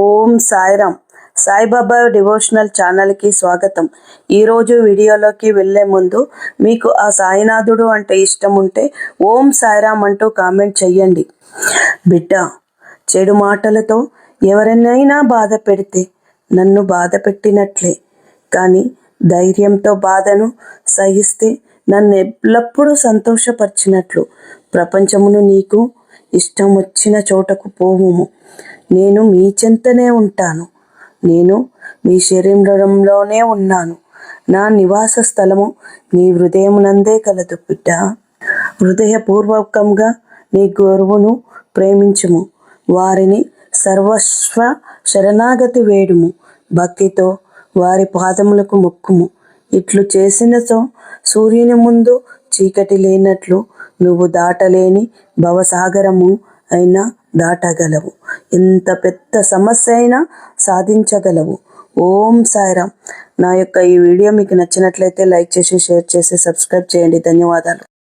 ఓం Sairam. Saibaba devotional ఛానల్కి స్వాగతం. ఈరోజు వీడియోలోకి వెళ్ళే ముందు మీకు ఆ సాయినాథుడు అంటే ఇష్టం ఉంటే ఓం సాయిరామ్ అంటూ కామెంట్ చెయ్యండి. బిడ్డ చెడు మాటలతో ఎవరినైనా బాధ పెడితే నన్ను బాధ పెట్టినట్లే. కానీ ధైర్యంతో బాధను సహిస్తే నన్ను ఎల్లప్పుడూ సంతోషపరిచినట్లు. ప్రపంచమును నీకు ఇష్టం వచ్చిన చోటకు పోవుము. నేను మీ చెంతనే ఉంటాను. నేను మీ శరీరంలోనే ఉన్నాను. నా నివాస స్థలము నీ హృదయమునందే కలదు బిడ్డ. హృదయపూర్వకంగా నీ గురువును ప్రేమించుము. వారిని సర్వస్వ శరణాగతి వేడుము. భక్తితో వారి పాదములకు మొక్కుము. ఇట్లు చేసినతో సూర్యుని ముందు చీకటి లేనట్లు నువ్వు దాటలేని భవసాగరము అయినా దాటగలవు. ఎంత పెద్ద సమస్య అయినా సాధించగలవు. ఓం సాయిరామ్. నా యొక్క ఈ వీడియో మీకు నచ్చినట్లయితే లైక్ చేసి షేర్ చేసి సబ్స్క్రైబ్ చేయండి. ధన్యవాదాలు.